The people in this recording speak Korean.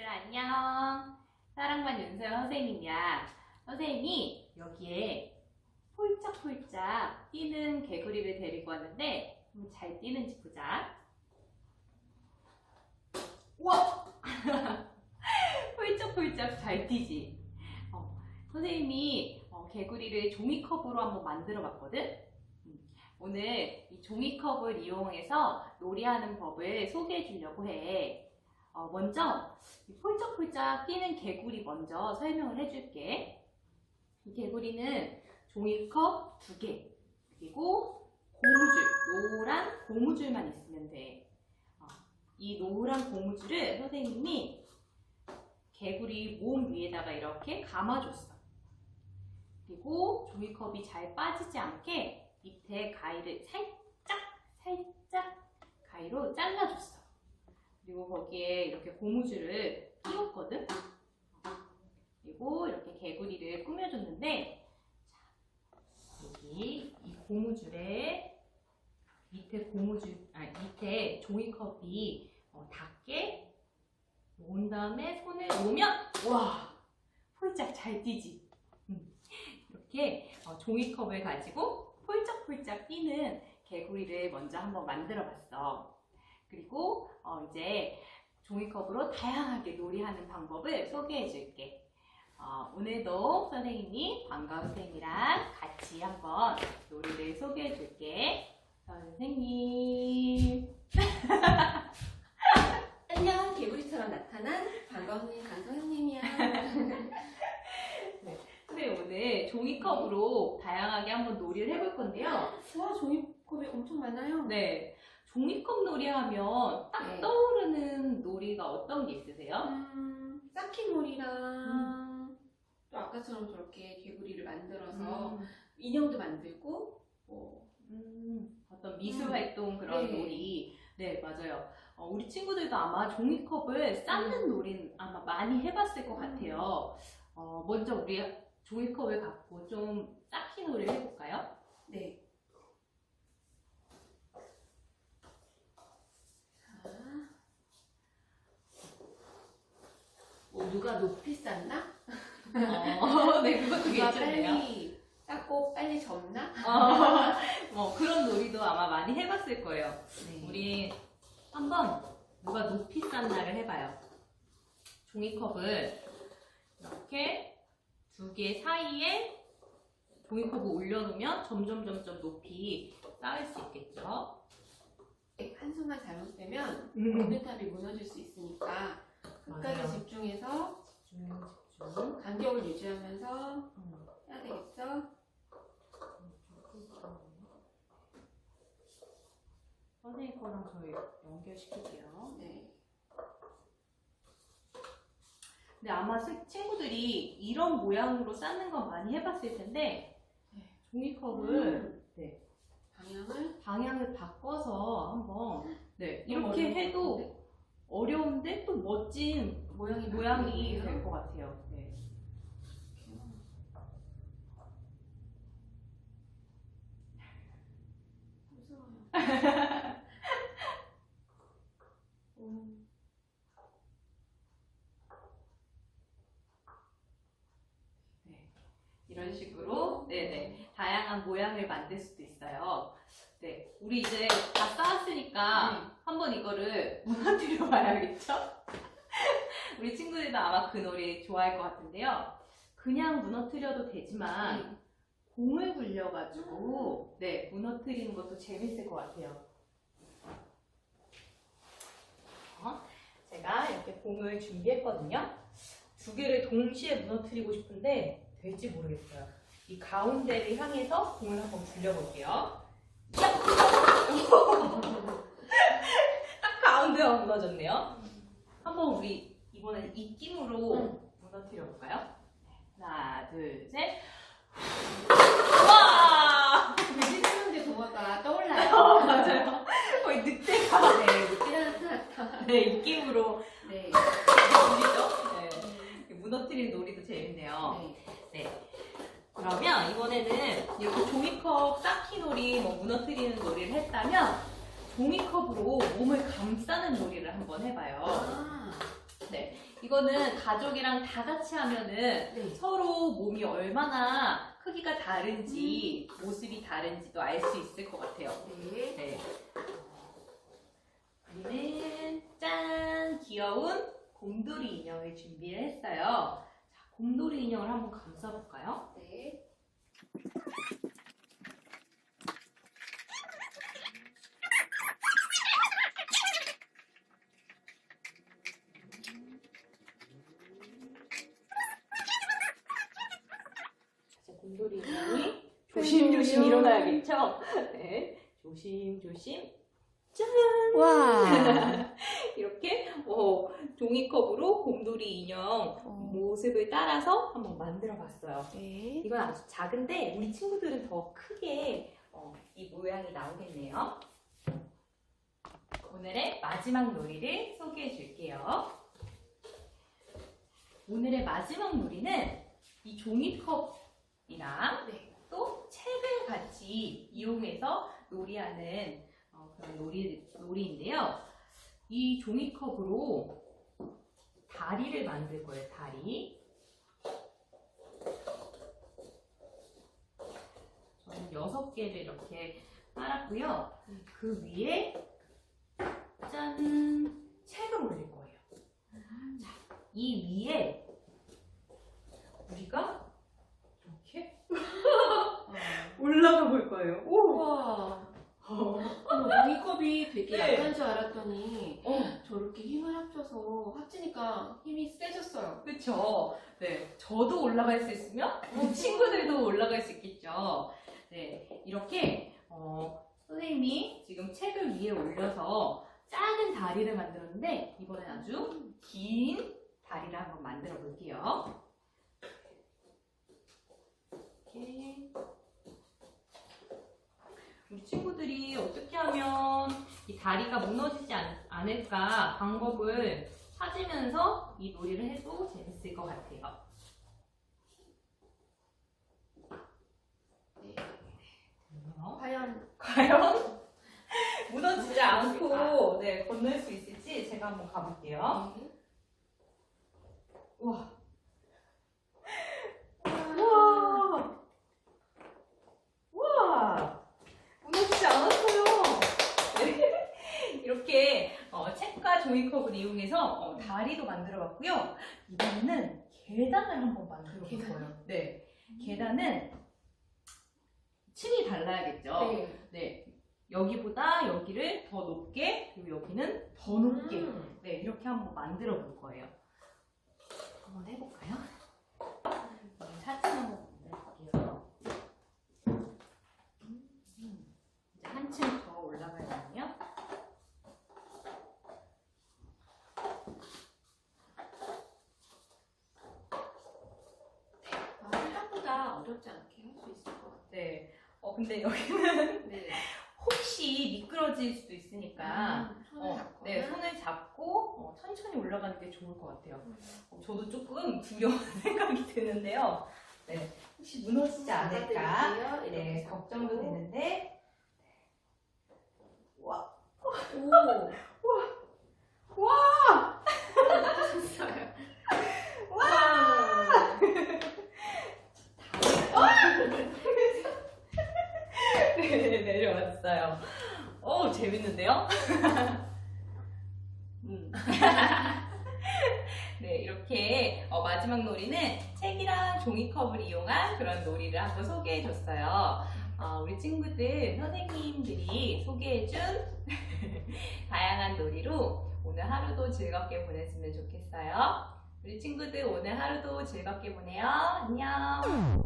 친구들 안녕. 사랑반 윤서영 선생님이야. 선생님이 여기에 폴짝폴짝 뛰는 개구리를 데리고 왔는데 잘 뛰는지 보자. 우와! 폴짝폴짝 잘 뛰지? 어, 선생님이 어, 개구리를 종이컵으로 한번 만들어 봤거든? 음, 오늘 이 종이컵을 이용해서 놀이하는 법을 소개해 주려고 해. 어, 먼저 이 폴짝폴짝 뛰는 개구리 먼저 설명을 해줄게. 이 개구리는 종이컵 두 개, 그리고 고무줄, 노란 고무줄만 있으면 돼. 어, 이 노란 고무줄을 선생님이 개구리 몸 위에다가 이렇게 감아줬어. 그리고 종이컵이 잘 빠지지 않게 밑에 가위를 살짝, 살짝 가위로 잘라줬어. 그리고 거기에 이렇게 고무줄을 끼웠거든. 그리고 이렇게 개구리를 꾸며줬는데, 자, 여기 이 고무줄에 밑에 고무줄, 아 밑에 종이컵이 어, 닿게 놓은 다음에 손을 놓으면 와 폴짝 잘 뛰지. 음, 이렇게 어, 종이컵을 가지고 폴짝폴짝 뛰는 개구리를 먼저 한번 만들어 봤어. 그리고 어, 이제 종이컵으로 다양하게 놀이하는 방법을 소개해 줄게. 어, 오늘도 선생님이 반가운 선생님이랑 같이 한번 놀이를 소개해 줄게. 선생님. 안녕 개구리처럼 나타난 반가운 선생님 강성현님이야 선생님 오늘 종이컵으로 다양하게 한번 놀이를 해볼 건데요. 와 종이컵이 엄청 많아요 네. 종이컵 놀이 하면 딱 네. 떠오르는 놀이가 어떤 게 있으세요? 음, 쌓기놀이랑 또 아까처럼 저렇게 개구리를 만들어서 음, 인형도 만들고 뭐 음, 어떤 미술 음. 활동 그런 네. 놀이. 네, 맞아요. 어, 우리 친구들도 아마 종이컵을 쌓는 놀이는 아마 많이 해봤을 것 같아요. 어, 먼저 우리 종이컵을 갖고 좀 쌓기 놀이를 해볼까요? 네. 누가 높이 쌓나? 어, 네, 그것도 누가 괜찮네요. 빨리 쌓고 빨리 접나? 어, 뭐 그런 놀이도 아마 많이 해봤을 거예요. 네. 우리 한번 누가 높이 쌓나를 해봐요. 종이컵을 이렇게 두 개 사이에 종이컵을 올려놓으면 점점 점점 높이 쌓을 수 있겠죠. 네, 한순간 잘못되면 음. 모래탑이 무너질 수 있으니까 끝까지 맞아요. 집중해서 집중, 집중. 간격을 유지하면서 음. 해야 되겠죠? 선생님 거랑 저희 연결시킬게요. 네. 근데 아마 스- 친구들이 이런 모양으로 쌓는 건 많이 해봤을 텐데 네. 종이컵을 음. 네, 방향을 방향을 바꿔서 한번 네, 이렇게 해도? 어려운데 또 멋진 모양이 모양이 바뀌네요. 될것 같아요. 네. 네. 이런 식으로 네네 다양한 모양을 만들 수도 있어요. 네, 우리 이제 다 쌓았으니까 한번 이거를 무너뜨려 봐야겠죠? 우리 친구들도 아마 그 놀이 좋아할 것 같은데요. 그냥 무너뜨려도 되지만 공을 굴려가지고 네 무너뜨리는 것도 재밌을 것 같아요. 어, 제가 이렇게 공을 준비했거든요. 두 개를 동시에 무너뜨리고 싶은데 될지 모르겠어요. 이 가운데를 향해서 공을 한번 굴려볼게요. 야! 딱 가운데가 무너졌네요. 한번 우리 이번엔 입김으로 응. 무너뜨려 볼까요? 하나, 둘, 셋. 와! 배신하는데 동화가 떠올라요. 어, 맞아요. 거의 늑대가 네, 느끼는 나타났다. 네, 입김으로 네. 들리죠? 네. 무너뜨리는 놀이도 재밌네요. 네. 네. 그러면 이번에는 이렇게 종이컵 뭐 무너뜨리는 놀이를 했다면 종이컵으로 몸을 감싸는 놀이를 한번 해봐요. 아, 네. 이 이거는 가족이랑 다 같이 하면은 네. 서로 몸이 얼마나 크기가 다른지 모습이 다른지도 알 수 있을 것 같아요. 네. 네. 우리는 짠 귀여운 곰돌이 인형을 준비를 했어요. 자, 곰돌이 인형을 한번 감싸볼까요? 네. 곰돌이 인형이 조심조심 일어나야겠죠? 네. 조심조심. 짠! 와. 이렇게 어, 종이컵으로 곰돌이 인형 모습을 따라서 한번 만들어 봤어요. 네. 이건 아주 작은데 우리 친구들은 더 크게 어, 이 모양이 나오겠네요. 오늘의 마지막 놀이를 소개해 줄게요. 오늘의 마지막 놀이는 이 종이컵 이랑 네. 또 책을 같이 이용해서 놀이하는 어, 그런 놀이, 놀이인데요. 이 종이컵으로 다리를 만들 거예요, 다리. 저는 여섯 개를 이렇게 깔았고요. 그 위에 짠 책을 올릴 거예요. 자, 이 위에 우리가 올라가 볼 거예요. 오! 우와. 종이컵이 되게 네. 약한 줄 알았더니 어, 저렇게 힘을 합쳐서 합치니까 힘이 세졌어요. 그쵸. 네. 저도 올라갈 수 있으면 우리 친구들도 올라갈 수 있겠죠. 네. 이렇게, 어, 선생님이 지금 책을 위에 올려서 작은 다리를 만들었는데, 이번엔 아주 긴 다리를 한번 만들어 볼게요. 이렇게. 우리 친구들이 어떻게 하면 이 다리가 무너지지 않, 않을까 방법을 찾으면서 이 놀이를 해도 재밌을 것 같아요. 네. 어? 과연 과연 무너지지 않고 네, 건널 수 있을지 제가 한번 가볼게요. 네. 우와. 우와. 우와. 무너지지 않았어요. 네. 이렇게 어, 책과 종이컵을 이용해서 어, 다리도 만들어 봤고요. 이번에는 계단을 한번 만들어 볼? 거예요. 네. 계단은 층이 달라야겠죠. 네. 네. 여기보다 여기를 더 높게, 그리고 여기는 더 높게. 음. 네, 이렇게 한번 만들어 볼 거예요. 한번 해볼까요? 음, 사진 한번 만들게요. 음, 이제 한층 더 올라가야겠네요. 아, 생각보다 어렵지 않게 할 수 있을 것 같아요. 네. 어, 근데 여기는 네. 혹시 미끄러질 수도 있으니까, 음, 손을 어, 잡고. 네, 손을 잡고 어, 천천히 올라가는 게 좋을 것 같아요. 어, 저도 조금 두려운 생각이 드는데요. 네, 혹시 무너지지 않을까? 잡아드릴게요. 이렇게 네, 잡고. 걱정도 되는데. 와, 오. 와, 했어요. 와! 네, 내려왔어요. 오, 재밌는데요? 음. 네, 이렇게 어, 마지막 놀이는 책이랑 종이컵을 이용한 그런 놀이를 한번 소개해 줬어요. 어, 우리 친구들, 선생님들이 소개해준 다양한 놀이로 오늘 하루도 즐겁게 보냈으면 좋겠어요. 우리 친구들 오늘 하루도 즐겁게 보내요. 안녕.